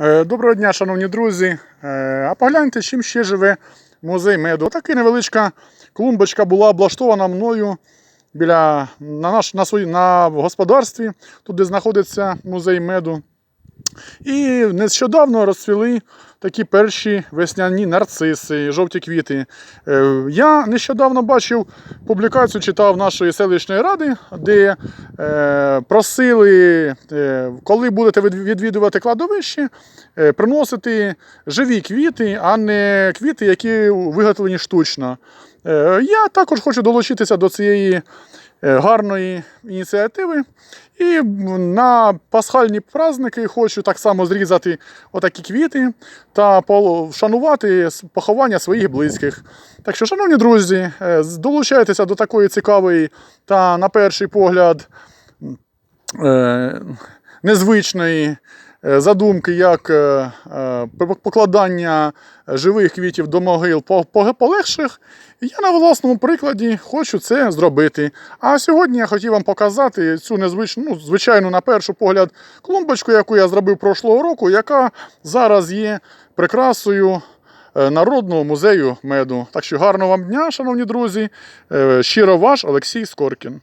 Е, Доброго дня, шановні друзі. Е, А погляньте, чим ще живе музей меду. Така невеличка клумбочка була облаштована мною біля на наш на свої, на господарстві, тут де знаходиться музей меду. І нещодавно розцвіли такі перші весняні нарциси, жовті квіти. Е, Я нещодавно бачив публікацію, читав нашої селищної ради, де е, просили, е, коли будете відвідувати кладовище, приносити живі квіти, а не квіти, які виготовлені штучно. Я також хочу долучитися до цієї гарної ініціативи. І на пасхальні праздники хочу так само зрізати отакі квіти та вшанувати поховання своїх близьких. Так що, шановні друзі, е, долучайтеся до такої цікавої та, на перший погляд, е, незвичної е, задумки, як е, е, покладання живих квітів до могил по- по- полегших. Я на власному прикладі хочу це зробити. А сьогодні я хотів вам показати цю незвичну, ну, звичайну, на перший погляд, клумбочку, яку я зробив прошлого року, яка зараз є прикрасою е, Народного музею меду. Так що гарного вам дня, шановні друзі. Е, Щиро ваш Олексій Скоркін.